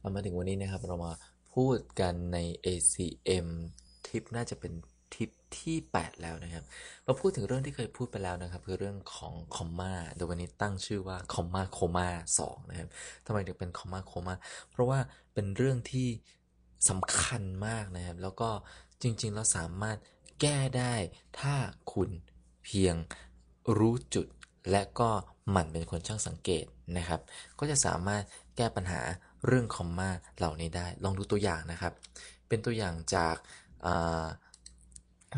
เอามาถึงวันนี้นะครับเรามาพูดกันใน ACM ทิปน่าจะเป็นทิปที่ 8 แล้วนะครับ เราพูดถึงเรื่องที่เคยพูดไปแล้วนะครับ คือเรื่องของคอมมาโดยวันนี้ตั้งชื่อว่าคอมมาโคมา2นะครับทำไมถึงเป็นคอมมาโคมาเพราะว่าเป็นเรื่องที่สำคัญมากนะครับ แล้วก็จริงๆ เราสามารถแก้ได้ถ้าคุณเพียงรู้จุดและก็หมั่นเป็นคนช่างสังเกตนะครับ ก็จะสามารถแก้ปัญหา เรื่องคอมมาเหล่านี้ได้ ลองดูตัวอย่างนะครับ เป็นตัวอย่างจาก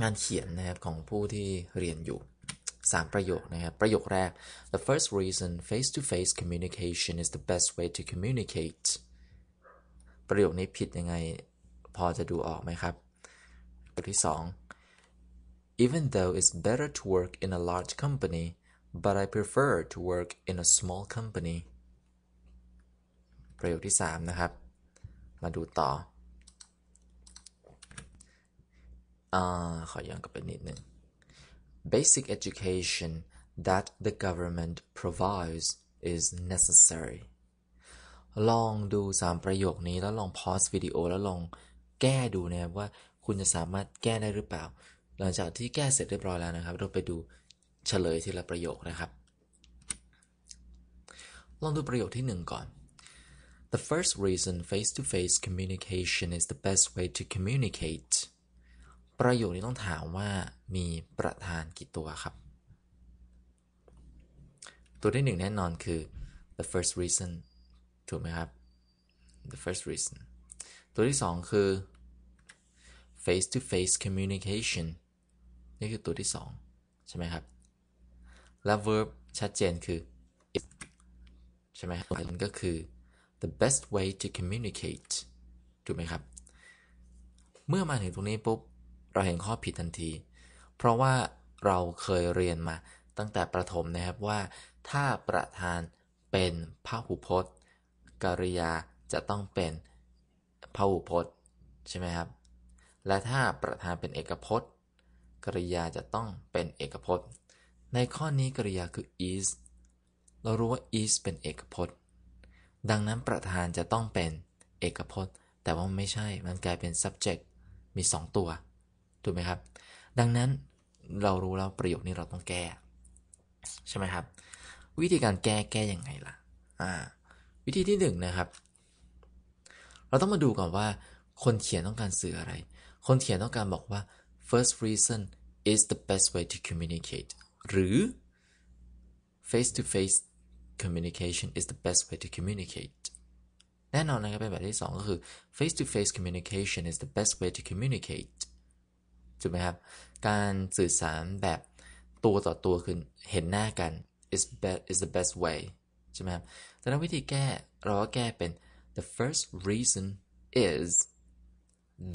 งานเขียนนะครับของผู้ที่เรียนอยู่ 3 ประโยคนะครับ ประโยคแรก the first reason face-to-face communication is the best way to communicate ประโยคนี้ผิดยังไงพอจะดูออกไหมครับประโยคที่ 2 even though it's better to work in a large company but I prefer to work in a small company ประโยคที่ 3 นะครับ มาดูต่ออขอย้อนกลับไปนิดนึง basic education that the government provides is necessary ลองดู 3 ประโยคนี้แล้วลองพอสวิดีโอแล้วลองแก้ดูนะครับว่าคุณจะสามารถแก้ได้หรือเปล่า หลังจากที่แก้เสร็จเรียบร้อยแล้วนะครับ เราไปดูเฉลยทีละประโยคนะครับ ลองดูประโยคที่ 1 ก่อน The first reason face-to-face communication is the best way to communicate ประโยคนี้ต้องถามว่ามีประธานกี่ตัวครับ ตัวที่หนึ่งแน่นอนคือ the first reason ถูกไหมครับ the first reason ตัวที่สองคือ face to face communication นี่คือตัวที่สองใช่ไหมครับ และ verb ชัดเจนคือใช่ไหมครับมันก็คือ the best way to communicate ถูกไหมครับ เมื่อมาถึงตรงนี้ปุ๊บ เราเห็นข้อผิดทันที เพราะว่าเราเคยเรียนมาตั้งแต่ประถมนะครับว่า ถ้าประธานเป็นพหูพจน์ กริยาจะต้องเป็นพหูพจน์ใช่ไหมครับ และถ้าประธานเป็นเอกพจน์ กริยาจะต้องเป็นเอกพจน์ ในข้อนี้กริยาคือ is เรารู้ว่า is เป็นเอกพจน์ ดังนั้นประธานจะต้องเป็นเอกพจน์ แต่ว่าไม่ใช่ มันกลายเป็น subject มี 2 ตัว ถูกไหมครับ ดังนั้นเรารู้แล้วประโยคนี้เราต้องแก้ ใช่ไหมครับ วิธีการแก้แก้ยังไงล่ะ อ่า วิธีที่หนึ่งนะครับ เราต้องมาดูก่อนว่า คนเขียนต้องการสื่ออะไร คนเขียนต้องการบอกว่า first reason is the best way to communicate หรือ face to face communication is the best way to communicate แน่นอนนะครับเป็นแบบที่สองก็คือ face to face communication is the best way to communicate ถูกไหมครับ การสื่อสารแบบตัวต่อตัวคือเห็นหน้ากัน is best is the best way ใช่ไหมครับแต่ถ้าวิธีแก้เราก็แก้เป็น the first reason is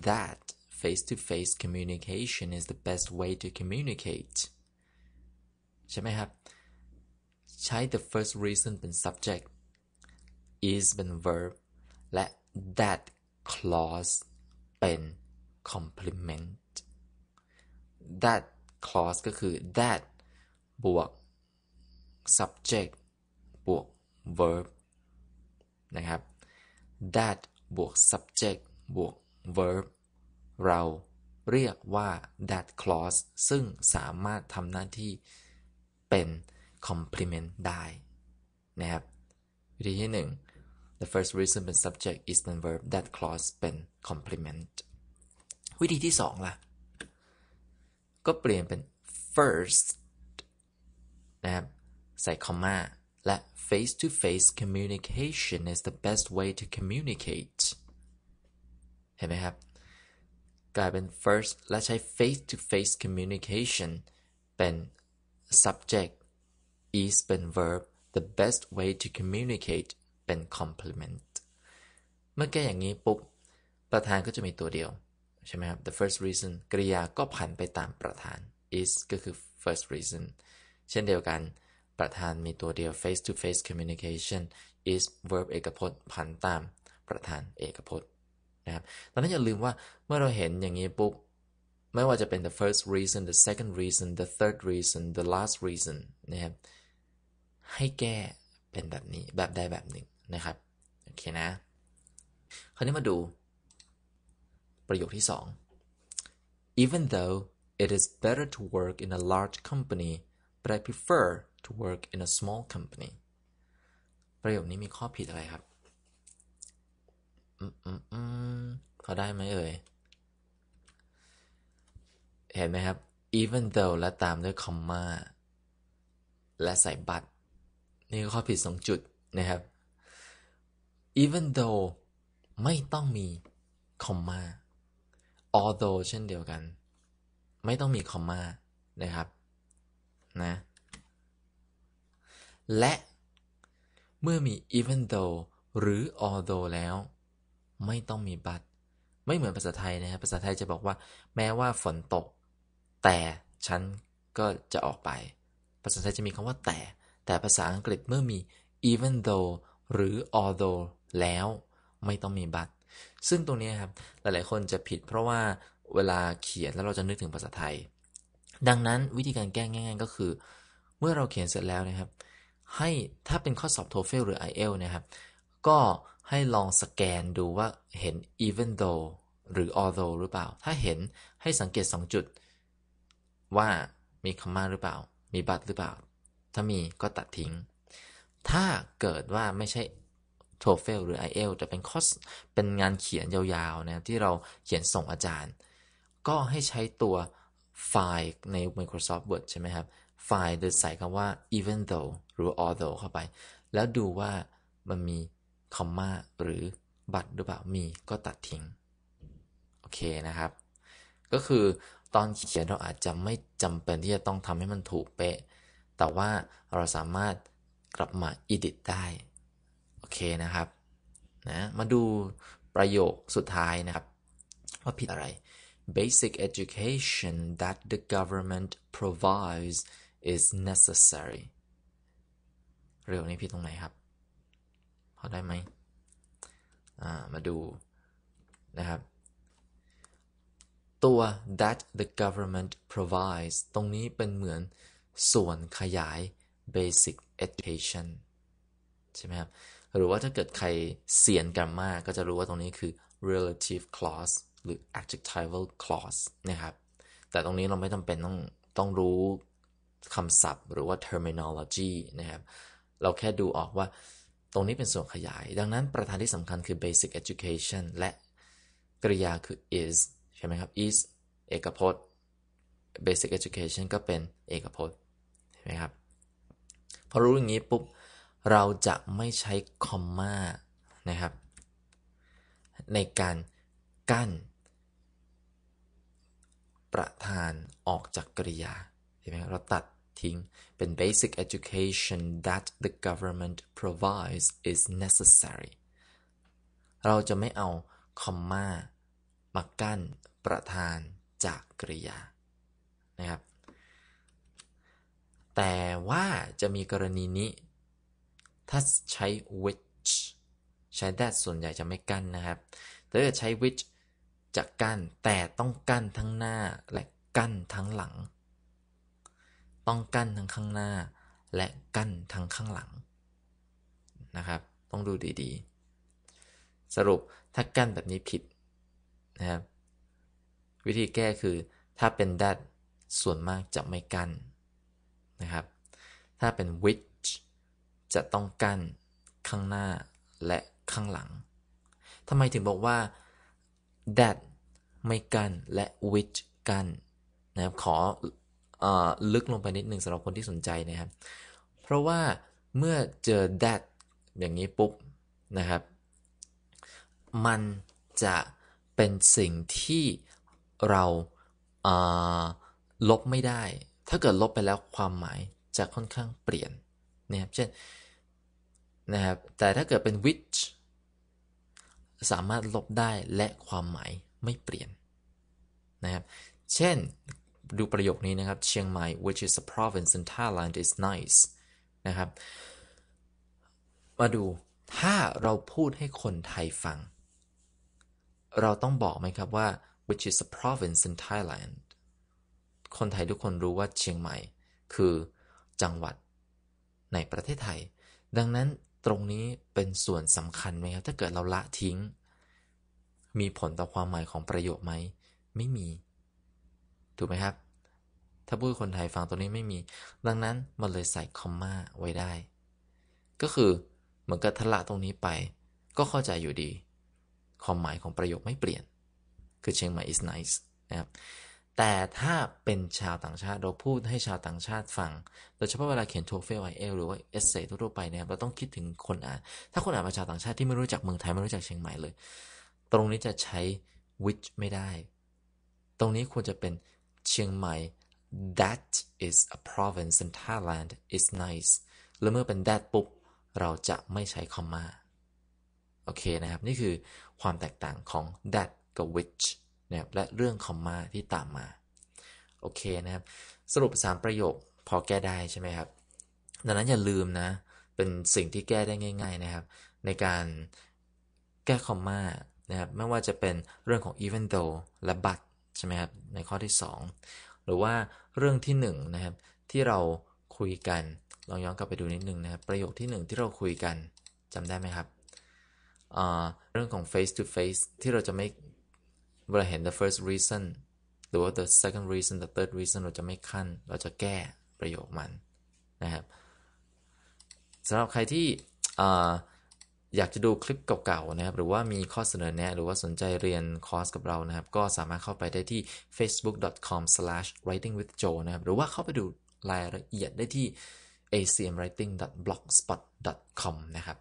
that face-to-face communication is the best way to communicate ใช่ไหมครับ ใช้ the first reason เป็น subject is เป็น verb และ that clause เป็น complement that clause ก็คือ that บวก subject บวก verb นะครับ that บวก subject บวก verb เราเรียกว่า that clause ซึ่งสามารถทำหน้าที่เป็น complement ได้นะครับ วิธีที่ 1 the first reason เป็น subject is เป็น verb that clause เป็น complement วิธีที่ 2 ล่ะก็เปลี่ยนเป็น first นะครับใส่คอมมาและ face to face communication is the best way to communicate เห็นไหมครับ กลายเป็น first และใช้ face to face communication เป็น subject is เป็น verb the best way to communicate เป็น complement เมื่อแก้อย่างนี้ปุ๊บ ประธานก็จะมีตัวเดียว ใช่ไหมครับ the first reason กริยาก็ผันไปตามประธาน is ก็คือ first reason เช่นเดียวกัน ประธานมีตัวเดียว face to face communication is verb เอกพจน์ผันตามประธานเอกพจน์นะครับตอนนั้นอย่าลืมว่าเมื่อเราเห็นอย่างนี้ปุ๊บ ไม่ว่าจะเป็น the first reason the second reason the third reason the last reason นะครับ ให้แก้เป็นแบบนี้แบบใดแบบหนึ่งนะครับโอเคนะ คราวนี้มาดู ประโยคที่สอง even though it is better to work in a large company but I prefer to work in a small company ประโยคนี้มีข้อผิดอะไรครับอืมอืมอืมพอได้ไหมเอ่ย เห็นไหมครับ even though และตามด้วยคอมมาและใส่บัต นี่ข้อผิดสองจุดนะครับ even though ไม่ต้องมีคอมมา although เช่นเดียวกัน ไม่ต้องมีคอมมานะครับนะและเมื่อมี even though หรือ although แล้ว ไม่ต้องมี but ไม่เหมือนภาษาไทยนะครับภาษาไทยจะบอกว่า แม้ว่าฝนตก แต่ฉันก็จะออกไป ภาษาไทยจะมีคำว่าแต่ แต่ภาษาอังกฤษเมื่อมี even though หรือ although แล้วไม่ต้องมี but ซึ่งตรงนี้ครับ หลายๆ คนจะผิดเพราะว่าเวลาเขียนแล้วเราจะนึกถึงภาษาไทย ดังนั้นวิธีการแก้ง่ายๆ ก็คือ เมื่อเราเขียนเสร็จแล้วนะครับ ให้ถ้าเป็นข้อสอบ TOEFL หรือ IELTS นะครับ ก็ให้ลองสแกนดูว่าเห็น even though หรือ although หรือเปล่า ถ้าเห็นให้สังเกต 2 จุด ว่ามีคำมาหรือเปล่า มีบัตหรือเปล่า ถ้ามีก็ตัดทิ้ง ถ้าเกิดว่าไม่ใช่ TOEFL หรือ IELTS แต่เป็นคอสเป็นงานเขียนยาวๆนะที่เราเขียนส่งอาจารย์ ก็ให้ใช้ตัวไฟล์ใน Microsoft Word ใช่ไหมครับ ไฟล์โดยใส่คำว่า even though หรือ although เข้าไป แล้วดูว่ามันมีคอมมาหรือบัตรหรือเปล่ามีก็ตัดทิ้ง โอเคนะครับ ก็คือตอนเขียนเราอาจจะไม่จำเป็นที่จะต้องทำให้มันถูกเป๊ะ แต่ว่าเราสามารถกลับมา edit ได้ โอเคนะครับนะมาดูประโยคสุดท้ายนะครับ ว่าผิดอะไร basic education that the government provides is necessary เรื่องนี้ผิดตรงไหนครับ พอได้ไหมมาดูนะครับ ตัว that the government provides ตรงนี้เป็นเหมือน ส่วนขยาย basic education ใช่ไหมครับ หรือว่าถ้าเกิดใครเสียนกันมากก็จะรู้ว่าตรงนี้คือ relative clause หรือ adjectival clause นะครับ แต่ตรงนี้เราไม่จำเป็นต้องต้องรู้คำศัพท์หรือว่า terminology นะครับ เราแค่ดูออกว่าตรงนี้เป็นส่วนขยาย ดังนั้นประธานที่สำคัญคือ basic education และกริยาคือ is ใช่ไหมครับ is เอกพจน์ basic education ก็เป็นเอกพจน์ ใช่ไหมครับ พอรู้อย่างนี้ปุ๊บ เราจะไม่ใช้คอมมานะครับ ในการกั้น ประธานออกจากกริยาเห็นไหมเราตัดทิ้งเป็น basic education that the government provides is necessary เราจะไม่เอาคอมมามากั้นประธานจากกริยานะครับ แต่ว่าจะมีกรณีนี้ ถ้าใช้ which ใช้ that ส่วนใหญ่จะไม่กั้นนะครับ แต่ถ้าใช้ which จะกั้น แต่ต้องกั้นทั้งหน้าและกั้นทั้งหลัง ต้องกั้นทั้งข้างหน้า และกั้นทั้งข้างหลังนะครับ ต้องดูดีๆ สรุปถ้ากั้นแบบนี้ผิดนะครับ วิธีแก้คือถ้าเป็น that ส่วนมากจะไม่กั้น นะครับ ถ้าเป็น which จะต้องกั้นข้างหน้าและข้างหลังทำไมถึงบอกว่า that ไม่กั้นและ which กั้นนะครับขออลึกลงไปนิดนึงสำหรับคนที่สนใจนะครับ เพราะว่าเมื่อเจอ that อย่างนี้ปุ๊บนะครับ มันจะเป็นสิ่งที่เราลบไม่ได้ ถ้าเกิดลบไปแล้วความหมายจะค่อนข้างเปลี่ยนนะครับเช่นนะครับแต่ถ้าเกิดเป็น which สามารถลบได้และความหมายไม่เปลี่ยนนะครับเช่นดูประโยคนี้นะครับเชียงใหม่ which is a province in Thailand is nice นะครับมาดูถ้าเราพูดให้คนไทยฟัง เราต้องบอกไหมครับว่า which is a province in Thailand คนไทยทุกคนรู้ว่าเชียงใหม่ คือจังหวัดในประเทศไทย ดังนั้นตรงนี้เป็นส่วนสำคัญไหมครับ ถ้าเกิดเราละทิ้ง มีผลต่อความหมายของประโยคไหม ไม่มี ถูกไหมครับ ถ้าพูดคนไทยฟังตัวนี้ไม่มี ดังนั้นมันเลยใส่คอมมาไว้ได้ ก็คือเหมือนกับทละตรงนี้ไป ก็เข้าใจอยู่ดี ความหมายของประโยคไม่เปลี่ยน คือเชียงใหม่ is nice นะครับ แต่ถ้าเป็นชาวต่างชาติเราพูดให้ชาวต่างชาติฟัง โดยเฉพาะเวลาเขียนโทเฟลไอเอลหรือว่าเอเซทั่วไปเนี่ยเราต้องคิดถึงคนอ่าน ถ้าคนอ่านเป็นชาวต่างชาติที่ไม่รู้จักเมืองไทยไม่รู้จักเชียงใหม่เลย ตรงนี้จะใช้ which ไม่ได้ ตรงนี้ควรจะเป็นเชียงใหม่ that is a province in Thailand is nice แล้วเมื่อเป็น that ปุ๊บ เราจะไม่ใช้คอมมาโอเคนะครับ นี่คือความแตกต่างของ that กับ which นะครับและเรื่องคอมมาที่ตามมา โอเคนะครับ สรุป 3 ประโยคพอแก้ได้ใช่ไหมครับ ดังนั้นอย่าลืมนะ เป็นสิ่งที่แก้ได้ง่าย ๆนะครับ ในการแก้คอมมานะครับไม่ว่าจะเป็นเรื่องของ even though และ but ใช่ไหมครับในข้อที่ 2 หรือว่าเรื่องที่1นะครับที่เราคุยกันลองย้อนกลับไปดูนิดนึงนะครับ ประโยคที่ 1 ที่เราคุยกันจำได้ไหมครับเรื่องของ face to face ที่เราจะไม่ เวลาเห็น the first reason หรือว่า the second reason the third reason เราจะไม่ขั้น เราจะแก้ประโยคมันนะครับสำหรับใครที่อยากจะดูคลิปเก่าๆนะครับ หรือว่ามีข้อเสนอแนะ หรือว่าสนใจเรียนคอร์สกับเรานะครับ ก็สามารถเข้าไปได้ที่ facebook.com/writingwithjoe นะครับ หรือว่าเข้าไปดูรายละเอียดได้ที่ acmwriting.blogspot.com นะครับ